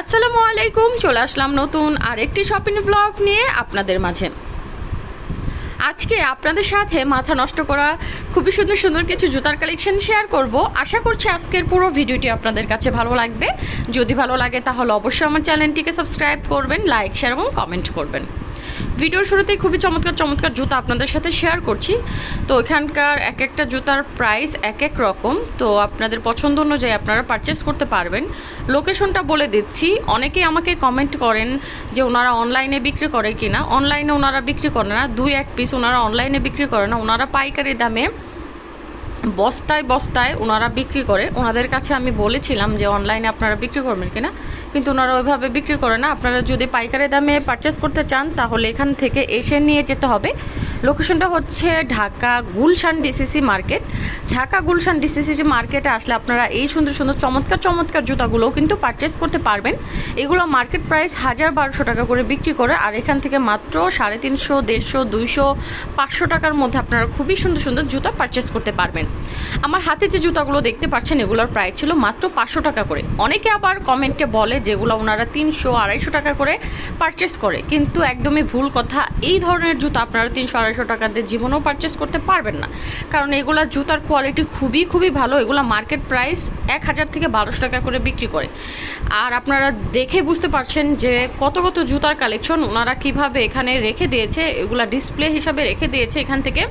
আসসালামু আলাইকুম, চলে আসলাম নতুন আরেকটি শপিং ব্লগ নিয়ে আপনাদের মাঝে। আজকে আপনাদের সাথে মাথা নষ্ট করা খুবই সুন্দর সুন্দর কিছু জুতার কালেকশন শেয়ার করব। আশা করছি আজকের পুরো ভিডিওটি আপনাদের কাছে ভালো লাগবে। যদি ভালো লাগে তাহলে অবশ্যই আমার চ্যানেলটিকে সাবস্ক্রাইব করবেন লাইক শেয়ার এবং কমেন্ট করবেন। ভিডিওর শুরুতেই খুবই চমৎকার চমৎকার জুতা আপনাদের সাথে শেয়ার করছি। তো এখানকার এক একটা জুতার প্রাইস এক এক রকম। তো আপনাদের পছন্দ অনুযায়ী আপনারা পারচেস করতে পারবেন। লোকেশনটা বলে দিচ্ছি। অনেকেই আমাকে কমেন্ট করেন যে ওনারা অনলাইনে বিক্রি করে কি না অনলাইনে ওনারা বিক্রি করে না। দুই এক পিস ওনারা অনলাইনে বিক্রি করে না। ওনারা পাইকারি দামে বস্তায় বস্তায় ওনারা বিক্রি করে। ওনাদের কাছে আমি বলেছিলাম যে অনলাইনে আপনারা বিক্রি করবেন কিনা। কিন্তু ওনারা ওইভাবে বিক্রি করে না। আপনারা যদি পাইকারি দামে পারচেস করতে চান, তাহলে এখান থেকে এসে নিয়ে যেতে হবে। লোকেশনটা হচ্ছে Dhaka Gulshan DCC market Dhaka Gulshan DCC মার্কেটে আসলে আপনারা এই সুন্দর সুন্দর, চমৎকার চমৎকার জুতাগুলোও কিন্তু পারচেস করতে পারবেন। এগুলো মার্কেট প্রাইস হাজার বারোশো টাকা করে বিক্রি করে, আর এখান থেকে মাত্র সাড়ে তিনশো, দেড়শো, দুইশো, পাঁচশো টাকার মধ্যে আপনারা খুবই সুন্দর সুন্দর জুতা পারচেস করতে পারবেন। আমার হাতে যে জুতাগুলো দেখতে পাচ্ছেন, এগুলোর প্রাইস ছিল মাত্র পাঁচশো টাকা করে। অনেকে আবার কমেন্টে বলে যেগুলো ওনারা তিনশো আড়াইশো টাকা করে পারচেস করে। কিন্তু একদমই ভুল কথা, এই ধরনের জুতা আপনারা তিনশো আড়াইশো টাকা দিয়ে জীবনেও পারচেস করতে পারবেন না। কারণ এগুলার জুতার কোয়ালিটি খুবই খুবই ভালো। এগুলো মার্কেট প্রাইস এক হাজার থেকে বারোশো টাকা করে বিক্রি করে। আর আপনারা দেখে বুঝতে পারছেন যে কত কত জুতার কালেকশন ওনারা কীভাবে এখানে রেখে দিয়েছে, এগুলা ডিসপ্লে হিসাবে রেখে দিয়েছে এখান থেকে।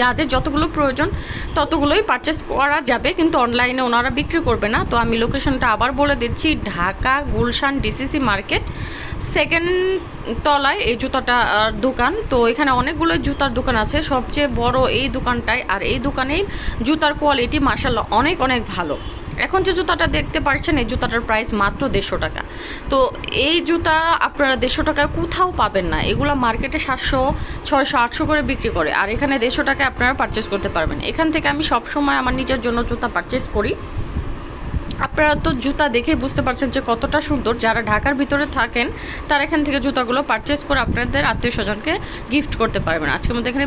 যাদের যতগুলো প্রয়োজন, ততগুলোই পারচেস করা যাবে, কিন্তু অনলাইনে ওনারা বিক্রি করবে না। তো আমি লোকেশনটা আবার বলে দিচ্ছি, Dhaka Gulshan DCC market second তলায় এই জুতাটা দোকান। তো এখানে অনেকগুলো জুতার দোকান আছে। সবচেয়ে বড় এই দোকানটায় আর এই দোকানেই জুতার কোয়ালিটি মার্শাল্লাহ অনেক অনেক ভালো। এখন যে জুতাটা দেখতে পাচ্ছেন এই জুতাটার প্রাইস মাত্র দেড়শো টাকা। তো এই জুতা আপনারা দেড়শো টাকায় কোথাও পাবেন না। এগুলো মার্কেটে সাতশো, ছয়শো, আটশো করে বিক্রি করে। আর এখানে দেড়শো টাকায় আপনারা পারচেস করতে পারবেন। এখান থেকে আমি সবসময় আমার নিজের জন্য জুতা পারচেস করি। আপনারা তো জুতা দেখে বুঝতে পারছেন যে কতটা সুন্দর। যারা ঢাকার ভিতরে থাকেন, তারা এখান থেকে জুতাগুলো পারচেস করে আপনাদের আত্মীয় স্বজনকে গিফট করতে পারবেন। আজকের মধ্যে এখানে।